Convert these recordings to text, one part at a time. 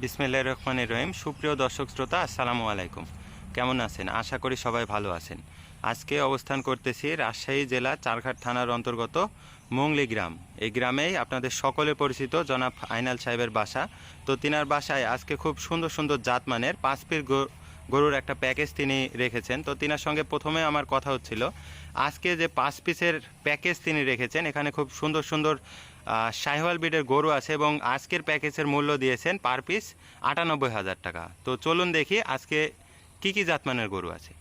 বিসমিল্লাহ রহমানের রহিম। সুপ্রিয় দর্শক শ্রোতা, আসসালামু আলাইকুম। কেমন আছেন? আশা করি সবাই ভালো আছেন। আজকে অবস্থান করতেছি রাজশাহী জেলা চারঘাট থানার অন্তর্গত মোংলি গ্রাম। এই গ্রামেই আপনাদের সকলে পরিচিত জনাব আইনাল সাহেবের বাসা। তো তিনার বাসায় আজকে খুব সুন্দর সুন্দর জাতমানের পাঁচ গো- গরুর একটা প্যাকেজ তিনি রেখেছেন। তো তিনার সঙ্গে প্রথমে আমার কথা হচ্ছিল, আজকে যে পাঁচ পিসের প্যাকেজ তিনি রেখেছেন, এখানে খুব সুন্দর সুন্দর শাহিওয়াল বিডের গরু আছে এবং আজকের প্যাকেজের মূল্য দিয়েছেন পার পিস আটানব্বই হাজার টাকা। তো চলুন দেখি আজকে কি কি জাতমানের গরু আছে।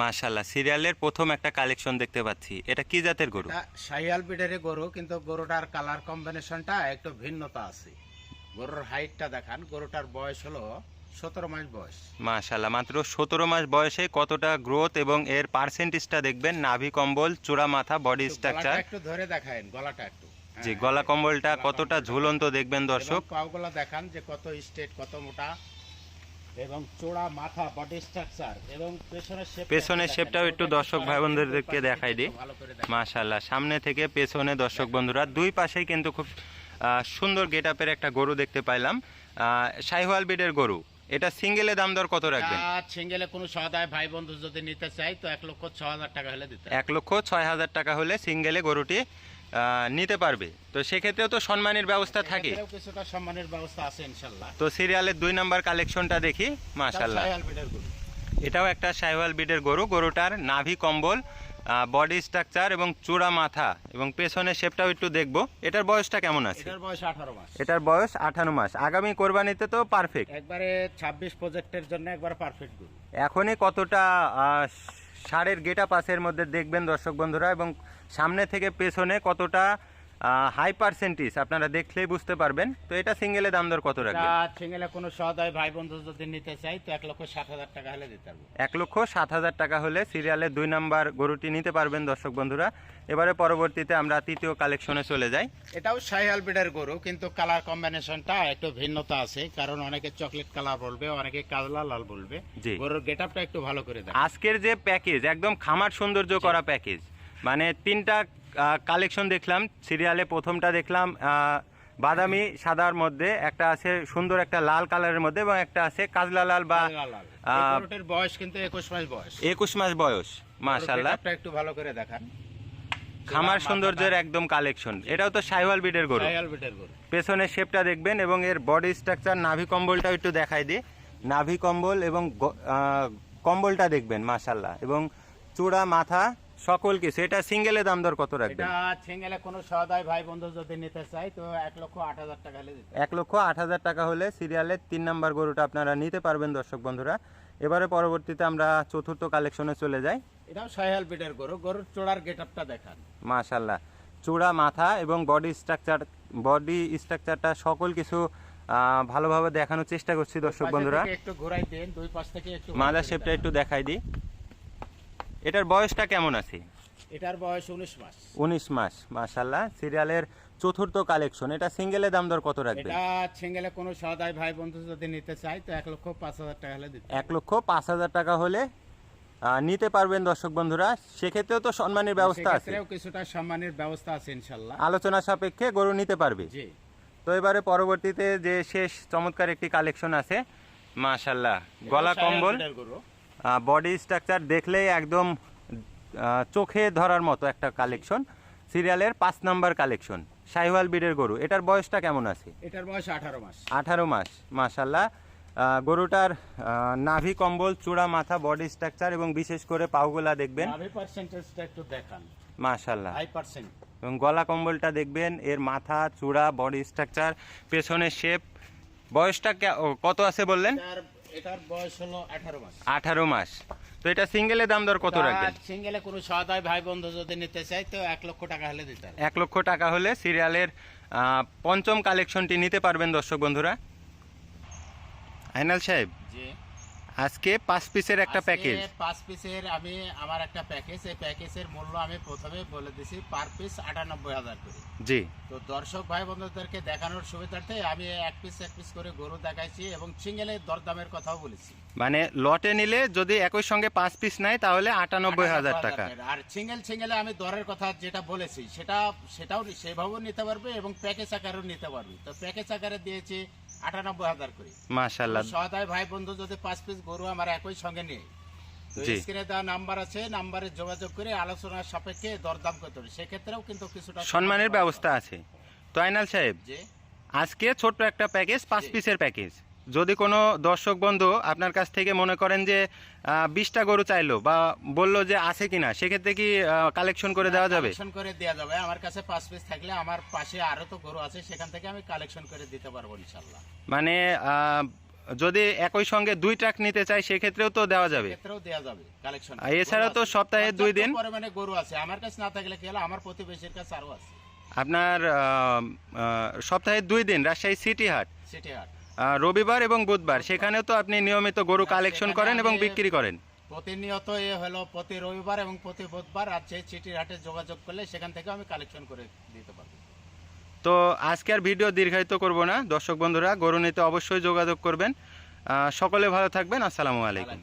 মাশাল্লাহ সিরিয়ালের প্রথম একটা কালেকশন দেখতে পাচ্ছি। এটা কি জাতের গরু? শাহিয়াল বিডের গরু, কিন্তু গরুটার কালার কম্বিনেশনটা একটু ভিন্নতা আছে। গরুর হাইটটা দেখান, গরুটার বয়স হলো সতেরো মাস বয়স। মাশাল্লাহ মাত্র সতেরো মাস বয়সে কতটা গ্রোথ এবং এর পার্সেন্টেজটা দেখবেন নাভি কম্বল চূড়া মাথা বডি স্ট্রাকচার একটু ধরে দেখায়েন গলাটা একটু। যে হ্যাঁ, গলা কম্বলটা কতটা ঝুলন্ত দেখবেন দর্শক। এবং দেখান যে কত স্ট্রেট কত মোটা। এবং চোড়া মাথা বডি স্ট্রাকচার এবং পেছনের শেপ পেছনের শেপটাও একটু দর্শক ভাই বোনদেরকে দেখাই দিই। ভালো মাশাল্লাহ সামনে থেকে পেছনে দর্শক বন্ধুরা দুই পাশেই কিন্তু খুব সুন্দর গেট আপের একটা গরু দেখতে পাইলাম। শাহিওয়াল বিডের গরু। এটা সিঙ্গেলে দাম দর কত রাখবেন? আর সিঙ্গেলে কোনো সদায় ভাই বন্ধু যদি নিতে চাই তো এক লক্ষ ছ হাজার টাকা হলে দিতে হবে। এক লক্ষ ছয় হাজার টাকা হলে সিঙ্গেলে গরুটি আহ, নিতে পারবে। তো সেক্ষেত্রেও তো সম্মানের ব্যবস্থা থাকে। এক্ষেত্রেও কিছুটা সম্মানের ব্যবস্থা আছে ইনশাল্লাহ। তো সিরিয়ালের দুই নাম্বার কালেকশনটা দেখি মাশাল্লাহ। এটাও একটা শাহিওয়াল বিডের গরু। গরুটার নাভি কম্বল বডি স্ট্রাকচার এবং চূড়া মাথা এবং পেছনের শেপটাও একটু দেখব। এটার বয়সটা কেমন আছে? এটার বয়স আঠারো মাস। এটার বয়স আঠারো মাস। আগামী কোরবানিতে তো পারফেক্ট একবারে ছাব্বিশ প্রজেক্টের জন্য একবার পারফেক্ট গরু। এখনই কতটা সারের গেটা পাসের মধ্যে দেখবেন দর্শক বন্ধুরা এবং সামনে থেকে পেছনে কতটা হাই পার্সেন্টেজ আপনারা দেখলেই বুঝতে পারবেন। তো এটা সিঙ্গেলে দাম দর কত রাখবেন? সিঙ্গেলে কোনো সদায় ভাই বন্ধু যদি নিতে চাই তো এক লক্ষ ষাট হাজার টাকা হলে দিতে পারব। এক লক্ষ সাত হাজার টাকা হলে সিরিয়ালের দুই নাম্বার গরুটি নিতে পারবেন দর্শক বন্ধুরা। এবারে পরবর্তীতে আমরা তৃতীয় কালেকশনে চলে যাই। এটাও শাহিয়াল বিডের গরু কিন্তু কালার কম্বিনেশনটা একটু ভিন্নতা আছে কারণ অনেকে চকলেট কালার বলবে অনেকে কাজলা লাল বলবে। গরুর গেট একটু ভালো করে দেখ। আজকের যে প্যাকেজ একদম খামার সৌন্দর্য করা প্যাকেজ মানে তিনটা কালেকশন দেখলাম সিরিয়ালে প্রথমটা দেখলাম বাদামি সাদার মধ্যে একটা আছে সুন্দর একটা লাল কালারের মধ্যে এবং একটা আছে কাজলা লাল বা বয়স কিন্তু একুশ মাস বয়স। একুশ মাস বয়স মাশাল্লাহ একটু ভালো করে দেখান। খামার সৌন্দর্যের একদম কালেকশন এটাও তো সাইওয়াল বিডের গরু। পেছনের শেপটা দেখবেন এবং এর বডি স্ট্রাকচার নাভি কম্বলটাও একটু দেখাই দিই। নাভি কম্বল এবং কম্বলটা দেখবেন মাশাল্লাহ এবং চূড়া মাথা সকল কিছু এটা সিঙ্গেলে দাম দর কত রাখবেন? এটা সিঙ্গেলে কোনো সদায় ভাই বন্ধু যদি নিতে চাই তো এক লক্ষ আট হাজার টাকা হলে দিতে এক লক্ষ আট হাজার টাকা হলে সিরিয়ালের তিন নাম্বার গরুটা আপনারা নিতে পারবেন দর্শক বন্ধুরা। এবারে পরবর্তীতে আমরা চতুর্থ কালেকশনে চলে যাই। এটাও শাহিয়াল বিডের গরু। গরুর চোড়ার গেট আপটা দেখান। মাশাল্লাহ চূড়া মাথা এবং বডি স্ট্রাকচার বডি স্ট্রাকচারটা সকল কিছু ভালোভাবে দেখানোর চেষ্টা করছি দর্শক বন্ধুরা। একটু ঘোরাই দেন দুই পাশ থেকে একটু মাদার শেপটা একটু দেখাই দিই। এটার বয়সটা কেমন আছে? এটার বয়স উনিশ মাস। উনিশ মাস মাশাল্লাহ সিরিয়ালের চতুর্থ কালেকশন। এটা সিঙ্গেলে দাম দর কত রাখবে এটা সিঙ্গেলে কোনো সদায় ভাই বন্ধু যদি নিতে চাই তো এক লক্ষ পাঁচ হাজার টাকা হলে দিতে এক লক্ষ পাঁচ হাজার টাকা হলে নিতে পারবেন দর্শক বন্ধুরা। সেক্ষেত্রেও তো সম্মানের ব্যবস্থা আছে। কিছুটা সম্মানের ব্যবস্থা আছে ইনশাল্লাহ আলোচনা সাপেক্ষে গরু নিতে পারবে। জি। তো এবারে পরবর্তীতে যে শেষ চমৎকার একটি কালেকশন আছে মাশাল্লাহ গলা কম্বল। বডি স্ট্রাকচার দেখলেই একদম চোখে ধরার মতো একটা কালেকশন সিরিয়ালের পাঁচ নাম্বার কালেকশন শাহিওয়াল বিডের গরু। এটার বয়সটা কেমন আছে? এটার বয়স আঠারো মাস। আঠারো মাস মাশাল্লাহ গরুটার নাভি কম্বল চূড়া মাথা বডি স্ট্রাকচার এবং বিশেষ করে পাউগুলা দেখবেন। একটু দেখান। মাশাল্লাহ এবং গলা কম্বলটা দেখবেন এর মাথা চূড়া বডি স্ট্রাকচার পেছনের শেপ বয়সটা কত আছে বললেন? এটার বয়স হলো আঠারো মাস। আঠারো মাস। তো এটা সিঙ্গেলে দাম দর কত রাখবেন? সিঙ্গেলে কোনো সদায় ভাই বন্ধু যদি নিতে চাই তো এক লক্ষ টাকা হলে দিতে হবে। এক লক্ষ টাকা হলে সিরিয়ালের আহ, পঞ্চম কালেকশনটি নিতে পারবেন দর্শক বন্ধুরা। আইনাল সাহেব জি। আজকে পাঁচ পিসের একটা প্যাকেজ পাঁচ পিসের আমি আমার একটা প্যাকেজ এই প্যাকেজের মূল্য আমি প্রথমে বলে দিছি পার পিস আটানব্বই হাজার করে। জি। তো দর্শক ভাই বন্ধুদেরকে দেখানোর সুবিধার্থে আমি এক পিস এক পিস করে গরু দেখাইছি এবং সিঙ্গেলে দরদামের কথাও বলেছি। মানে লটে নিলে যদি একই সঙ্গে পাঁচ পিস নেয় তাহলে আটানব্বই হাজার টাকা। আর সিঙ্গেল সিঙ্গেলে আমি দরের কথা যেটা বলেছি সেটা সেটাও সেভাবেও নিতে পারবে এবং প্যাকেজ আকারেও নিতে পারবে। তো প্যাকেজ আকারে দিয়েছি আটানব্বই হাজার করি। মাশাল্লাহ। সহায় ভাই বন্ধু যদি পাঁচ পিস গরু আমার একই সঙ্গে নিয়ে তো স্ক্রিনে দেওয়া নাম্বার আছে নাম্বারে যোগাযোগ করে আলোচনার সাপেক্ষে দরদাম করতে হবে। সেক্ষেত্রেও কিন্তু কিছুটা সম্মানের ব্যবস্থা আছে। তো আইনাল সাহেব আজকে ছোট্ট একটা প্যাকেজ পাঁচ পিসের প্যাকেজ যদি কোনো দর্শক বন্ধু আপনার কাছ থেকে মনে করেন যে বিশটা গরু চাইলো বা বলল যে আছে কিনা সেক্ষেত্রে কি কালেকশন করে দেওয়া যাবে? কালেকশন করে দেওয়া যাবে। আমার কাছে পাঁচ পিস থাকলে আমার পাশে আরও তো গরু আছে সেখান থেকে আমি কালেকশন করে দিতে পারব ইনশাল্লাহ মানে যদি একই সঙ্গে দুই ট্রাক নিতে চাই সেক্ষেত্রেও তো দেওয়া যাবে। ক্ষেত্রেও দেওয়া যাবে কালেকশন আর এছাড়া তো সপ্তাহে দুই দিন- গরু আছে। আমার কাছে না থাকলে কি হলো? আমার প্রতিবেশীর কাছে আরও আছে। আপনার সপ্তাহে দুই দিন রাজশাহী সিটি হাট। সিটি হাট। রবিবার এবং বুধবার সেখানেও তো আপনি নিয়মিত গরু কালেকশন করেন এবং বিক্রি করেন। প্রতিনিয়ত এ হলো প্রতি রবিবার এবং প্রতি বুধবার আর যে চিটির হাটে যোগাযোগ করলে সেখান থেকে আমি কালেকশন করে দিতে পারব। তো আজকে আর ভিডিও দীর্ঘায়িত করব না। দর্শক বন্ধুরা গরু নিতে অবশ্যই যোগাযোগ করবেন। সকলে ভালো থাকবেন। আসসালামু আলাইকুম।